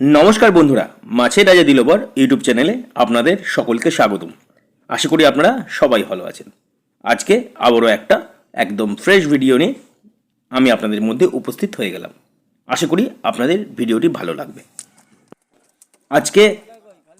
নমস্কার বন্ধুরা মাছের রাজা দিলবর ইউটিউব চ্যানেলে আপনাদের সকলকে স্বাগতম। আশা করি আপনারা সবাই ভালো আছেন। আজকে আবারও একটা একদম ফ্রেশ ভিডিও নিয়ে আমি আপনাদের মধ্যে উপস্থিত হয়ে গেলাম। আশা করি আপনাদের ভিডিওটি ভালো লাগবে। আজকে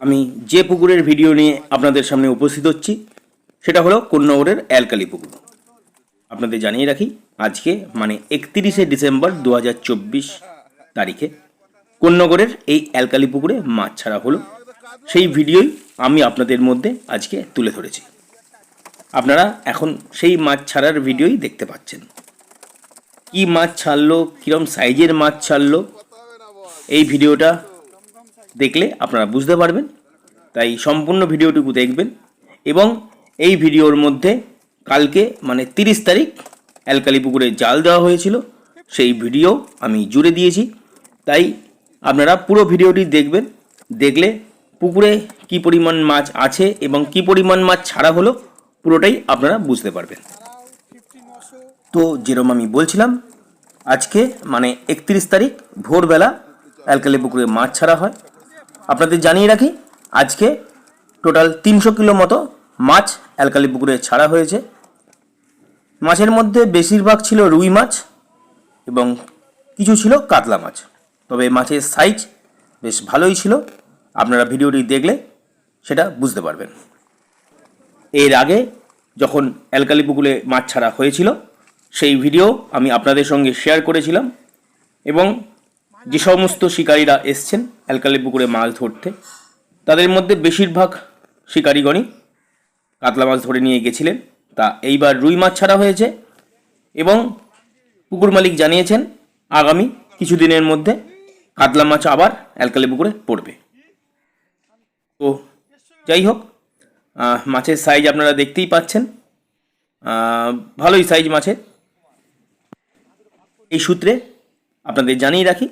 আমি যে পুকুরের ভিডিও নিয়ে আপনাদের সামনে উপস্থিত হচ্ছি, সেটা হলো কোন্নগরের অ্যালকালি পুকুর। আপনাদের জানিয়ে রাখি, আজকে মানে একত্রিশে ডিসেম্বর দু হাজার চব্বিশ তারিখে কোন্নগরের এই অ্যালকালি পুকুরে মাছ ছাড়া হলো। সেই ভিডিওই আমি আপনাদের মধ্যে আজকে তুলে ধরেছি। আপনারা এখন সেই মাছ ছাড়ার ভিডিওই দেখতে পাচ্ছেন। কি মাছ ছাড়লো কীরকম সাইজের মাছ ছাড়লো, এই ভিডিওটা দেখলে আপনারা বুঝতে পারবেন। তাই সম্পূর্ণ ভিডিওটুকু দেখবেন এবং এই ভিডিওর মধ্যে কালকে মানে তিরিশ তারিখ অ্যালকালি পুকুরে জাল দেওয়া হয়েছিল। সেই ভিডিও আমি জুড়ে দিয়েছি। তাই আপনারা পুরো ভিডিওটি দেখবেন, দেখলে পুকুরে কি পরিমাণ মাছ আছে এবং কি পরিমাণ মাছ ছাড়া হলো, পুরোটাই আপনারা বুঝতে পারবেন। তো যেরকম আমি বলছিলাম, আজকে মানে একত্রিশ তারিখ, ভোরবেলা অ্যালকালি পুকুরে মাছ ছাড়া হয়। আপনাদের জানিয়ে রাখি, আজকে টোটাল তিনশো কিলো মতো মাছ অ্যালকালি পুকুরে ছাড়া হয়েছে। মাছের মধ্যে বেশিরভাগ ছিল রুই মাছ এবং কিছু ছিল কাতলা মাছ। তবে মাছের সাইজ বেশ ভালোই ছিল। আপনারা ভিডিওটি দেখলে সেটা বুঝতে পারবেন। এর আগে যখন অ্যালকালি পুকুরে মাছ ছাড়া হয়েছিল, সেই ভিডিও আমি আপনাদের সঙ্গে শেয়ার করেছিলাম এবং যে সমস্ত শিকারীরা এসছেন অ্যালকালি পুকুরে মাছ ধরতে, তাদের মধ্যে বেশিরভাগ শিকারীগণই কাতলা মাছ ধরে নিয়ে গেছিলেন। তা এইবার রুই মাছ ছাড়া হয়েছে এবং পুকুর মালিক জানিয়েছেন, আগামী কিছুদিনের মধ্যে কাতলা মাছ আবার অ্যালকালি পুকুরে পড়বে। তো যাই হোক মাছের সাইজ আপনারা দেখতেই পাচ্ছেন। ভালোই সাইজ মাছের। এই সূত্রে আপনাদের জানিয়ে রাখি,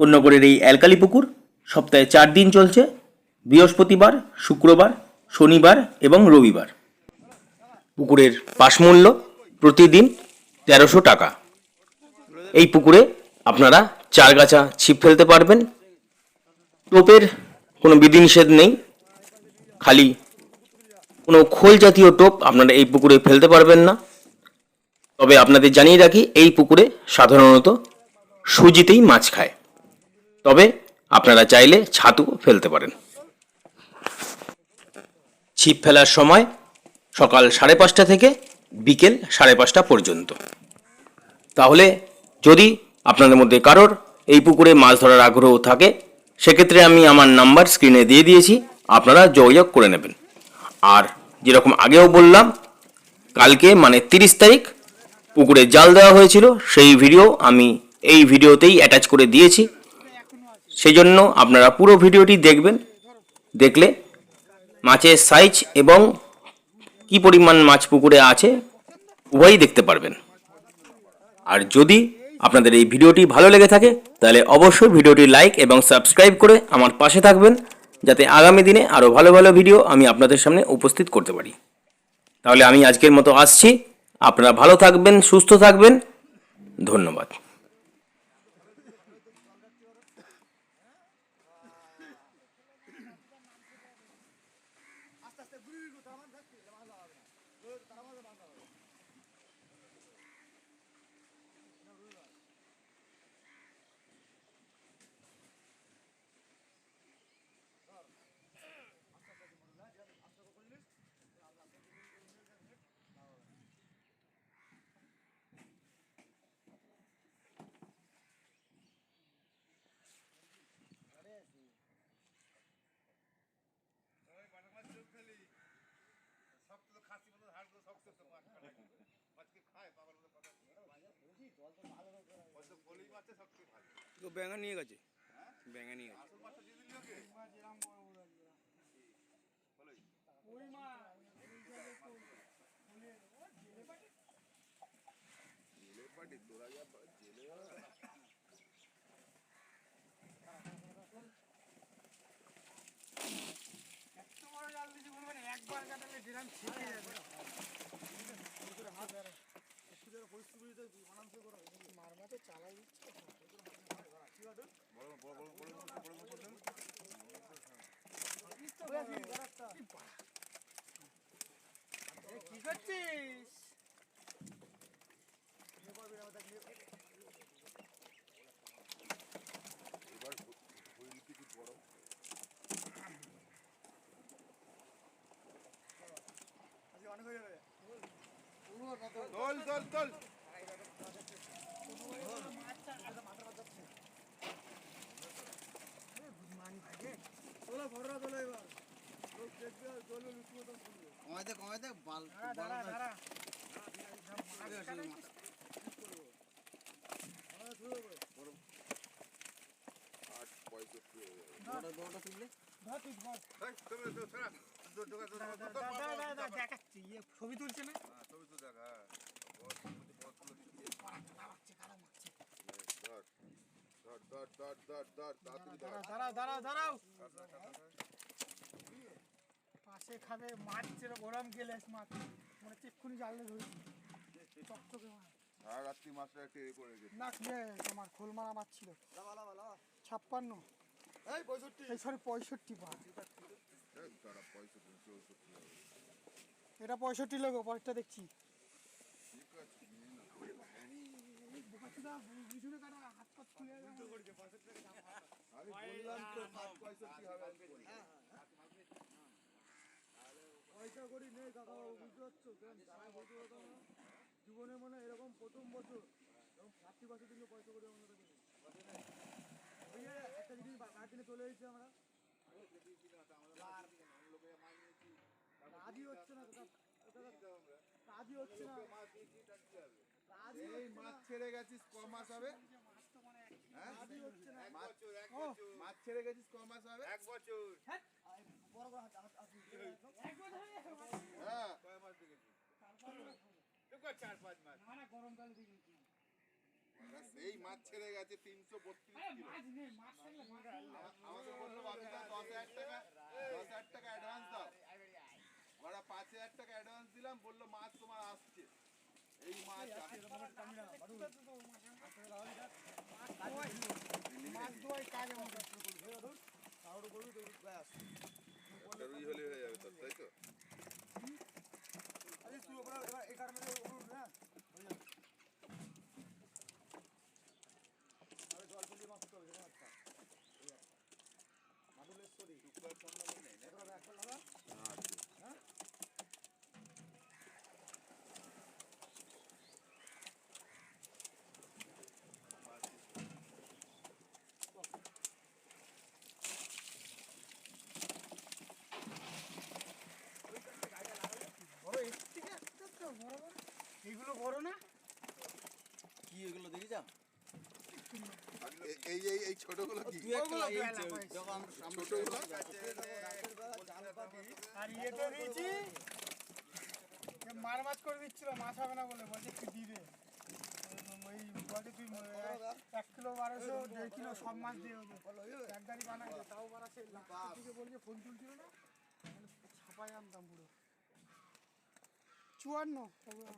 কন্যগরের এই অ্যালকালি পুকুর সপ্তাহে চার দিন চলছে, বৃহস্পতিবার, শুক্রবার, শনিবার এবং রবিবার। পুকুরের পাশমূল্য প্রতিদিন তেরোশো টাকা। এই পুকুরে আপনারা চার গাছা ছিপ ফেলতে পারবেন। টোপের কোনো বিধিনিষেধ নেই। খালি কোনো খোল জাতীয় টোপ আপনারা এই পুকুরে ফেলতে পারবেন না। তবে আপনাদের জানিয়ে রাখি, এই পুকুরে সাধারণত সুজিতেই মাছ খায়। তবে আপনারা চাইলে ছাতু ফেলতে পারেন। ছিপ ফেলার সময় সকাল সাড়ে পাঁচটা থেকে বিকেল সাড়ে পাঁচটা পর্যন্ত। তাহলে যদি আপনাদের মধ্যে কারোর এই পুকুরে মাছ ধরার আগ্রহ থাকে, সেক্ষেত্রে আমি আমার নাম্বার স্ক্রিনে দিয়ে দিয়েছি, আপনারা যোগাযোগ করে নেবেন। আর যেরকম আগেও বললাম, কালকে মানে তিরিশ তারিখ পুকুরে জাল দেওয়া হয়েছিল, সেই ভিডিও আমি এই ভিডিওতেই অ্যাটাচ করে দিয়েছি। সেই জন্য আপনারা পুরো ভিডিওটি দেখবেন, দেখলে মাছের সাইজ এবং কি পরিমাণ মাছ পুকুরে আছে, উভয়ই দেখতে পারবেন। আর যদি আপনাদের এই ভিডিওটি ভালো লেগে থাকে, তাহলে অবশ্যই ভিডিওটি লাইক এবং সাবস্ক্রাইব করে আমার পাশে থাকবেন, যাতে আগামী দিনে আরও ভালো ভালো ভিডিও আমি আপনাদের সামনে উপস্থিত করতে পারি। তাহলে আমি আজকের মতো আসছি, আপনারা ভালো থাকবেন, সুস্থ থাকবেন, ধন্যবাদ। তো ব্যাঙ্গা নিয়ে গেছে ব্যাঙ্গা নিয়ে গেছে জেলের পাটি তোরা যা জেলে একবার কাটালে ড্রাম ছিঁড়ে যাবে হাত মারমাতে চালাই দিচ্ছে কি করছিস এবার হইলিতে কি অনেক হয়ে যাবে দৌড়। দেখাচ্ছি ইয়ে ছবি তুলছে না হ্যাঁ, ছবি তো দেখা, হ্যাঁ। বস, বসগুলো দিচ্ছি। ধর, ধর, ধর, ধর, ধর, ধর, তাড়াতাড়ি ধর। দাঁড়াও দাঁড়াও দাঁড়াও কাঁকড়া, কাঁকড়া। পাশে খাবে মাছ ছিল গরম গেলে মাছ মনে হচ্ছে এক্ষুনি জানলে ধরেছি চকচকে মাছ সারা রাত্রি মাছটা একটু এ করে গেছে না ইয়ে তোমার খোল মারা মাছ ছিল ছাপ্পান্ন এই সরি পঁয়ষট্টি পা এই, পঁয়ষট্টি, চৌষট্টি এটা পঁয়ষট্টি লোক পরেরটা দেখছি ঠিক আছে, পয়সা করি নেই বুঝতে পারছ জীবনে মনে এরকম প্রথম বছর বছর দিনকে পয়সা করে একটা জিনিস কিনে চলে এসেছি আমরা কাজই হচ্ছে না কাজই হচ্ছে না এই মাছ ছেড়ে গেছিস ক মাস হবে হ্যাঁ? কাজই হচ্ছে না মাছ মাছ ছেড়ে গেছিস ক মাস হবে? এক বছর। বড় বড় হাত হাত হাত না না গরমকালে দিয়েছি এই মাছ ছেড়ে গেছে তিনশো বত্রিশ। আমাকে বলল দশ হাজার টাকা দশ হাজার টাকা অ্যাডভান্স দাও। ওরা পাঁচ হাজার টাকা অ্যাডভান্স দিলাম বলল মাছ তোমার আসছে। এই মাছ। মাছ ধোয়াই কাজ আমাদের রুই হলে হয়ে যাবে তোর তাই তো বড় এর থেকে একটা তো বড় বড় এইগুলো বড় না। কি এগুলো দেখি যা এই এই এই ছোটগুলো কি? তুই ছোটগুলো? আর ইয়েতে দিয়েছি? মার মাছ করে দিচ্ছিল মাছ হবে না বলে। বলছে কি দিবে? ওই তুই এক- কিলো বারোশো দেড় কিলো সব মাছ দিয়ে এক গাড়ি বানাই তাও বানাচ্ছে। বলছে ফোন তুলছিল না? ছাপাই আনতাম পুরো। চুয়ান্ন।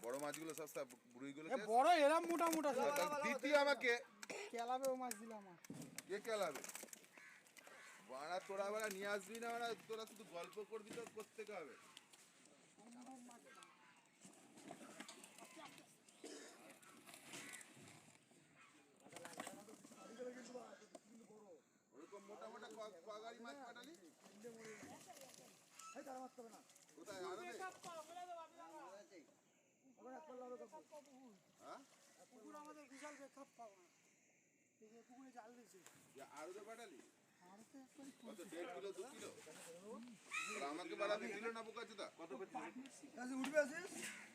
বড় মাছগুলো সস্তা বুড়িগুলো বড় এরম মোটা মোটা। দিতি আমাকে। ও মাছ দিলাম আমার। কে খেলাবে বাড়া তোরা বেড়া নিয়ে আসবি না? বাড়া তোরা শুধু গল্প করবি তো করতে হবে ওরকম মোটা মোটা ক- ক গাড়ি মাছ পাঠালি কোথায় আরবে হ্যাঁ পুকুর আমাদের বিশাল বেখাপ পাবো না। এই যে পুকুরে জাল দিয়েছে।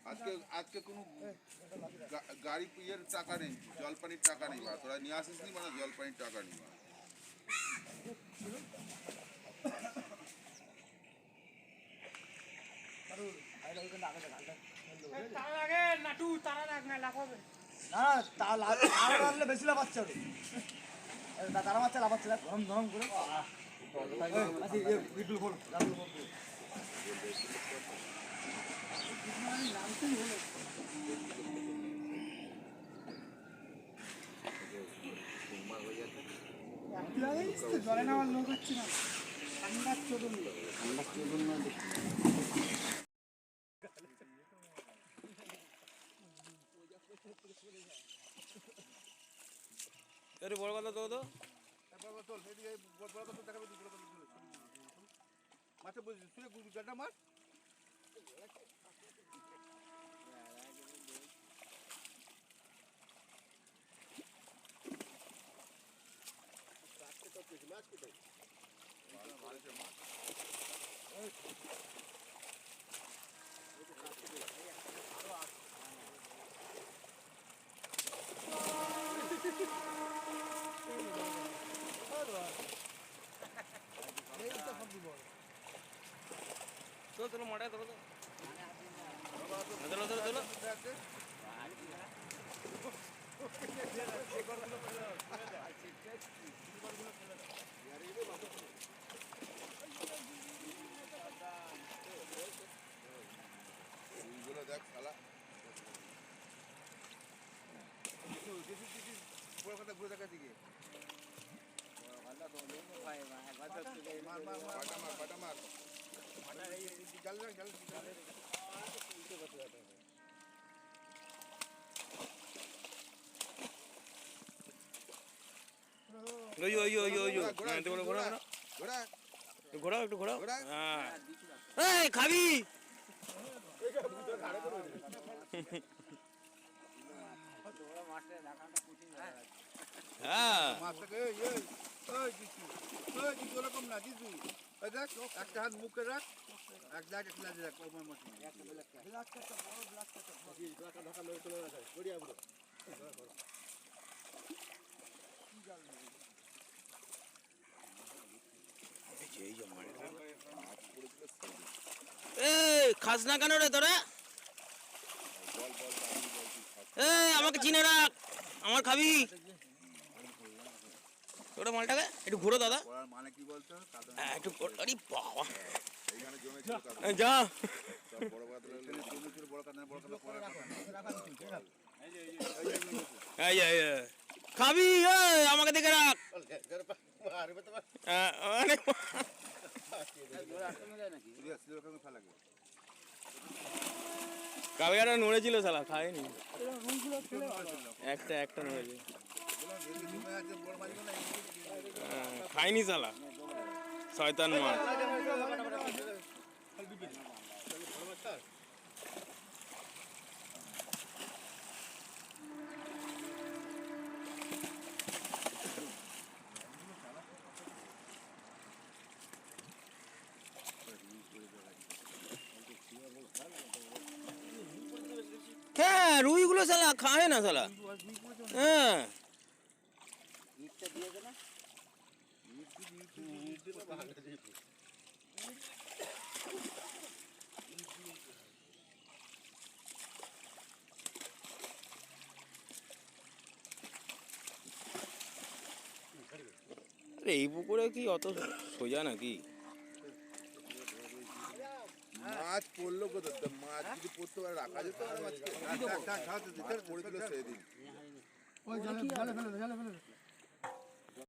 পাঠালি আজকে কোনো গাড়ি ইয়ের টাকা নেই জলপানির টাকা নেই বা তোরা নিয়ে আসিস নি মানে জলপানির টাকা নেই তারা লাগে নাটু তারা লাগ না লাগাবে না, তা লাগলে বেশি লাভ ওরে তারা মাছ লাভ পাচ্ছে গরম গরম করে। আচ্ছা বল এক জলে নেওয়ার লোক হচ্ছে না। ঠান্ডার চলুন আরে বড় কথা তো তো। মাছে বুঝলি শুনে গুজরাটা মাছ চলো মাঠে তো তো চলো চলো চলো এইগুলো দেখ শালা বড় কথা ঘুরে দেখা দিকে মার মার মার পাটা মার পাটা মার জাল জাল জাল জাল ওই ওই ওই ওই ওই ঘোড়া একটু ঘোরা ঘোরা ঘোড়া। ঘোরা একটু ঘোরা ঘোরা। হ্যাঁ। এই খাবি! হ্যাঁ। মাছটাকে এই এই ওই দিছু ওই দিছু ওরকম না দিছু। ওই দেখ একটা হাত মুখে রাখ এক জায়গায় একটা লাজে রাখ ওই মাছ এই খাস না কেন রে তোরা? আমাকে চিনে রাখ আমার খাবি। ওটা মালটাকে? একটু ঘুরো দাদা। মানে কি বলতো? হ্যাঁ, একটু। আরে বাবা। কাদন যা। এই। খাবি আমাকে দেখে রাখ। হ্যাঁ, কাবিয়াটা নড়েছিল শালা খায়নি। একটা একটা নড়েছে জমে আছে বড় মাছগুলো না খায়নি শালা শয়তান মাছ হ্যাঁ রুইগুলো শালা খায় না শালা হ্যাঁ। এই পুকুরে কি অত সোজা নাকি মাছ পড়ল কোথাও মাছ যদি পড়তে পারে রাখা যেত আর মাছকে পড়েছিল সেদিন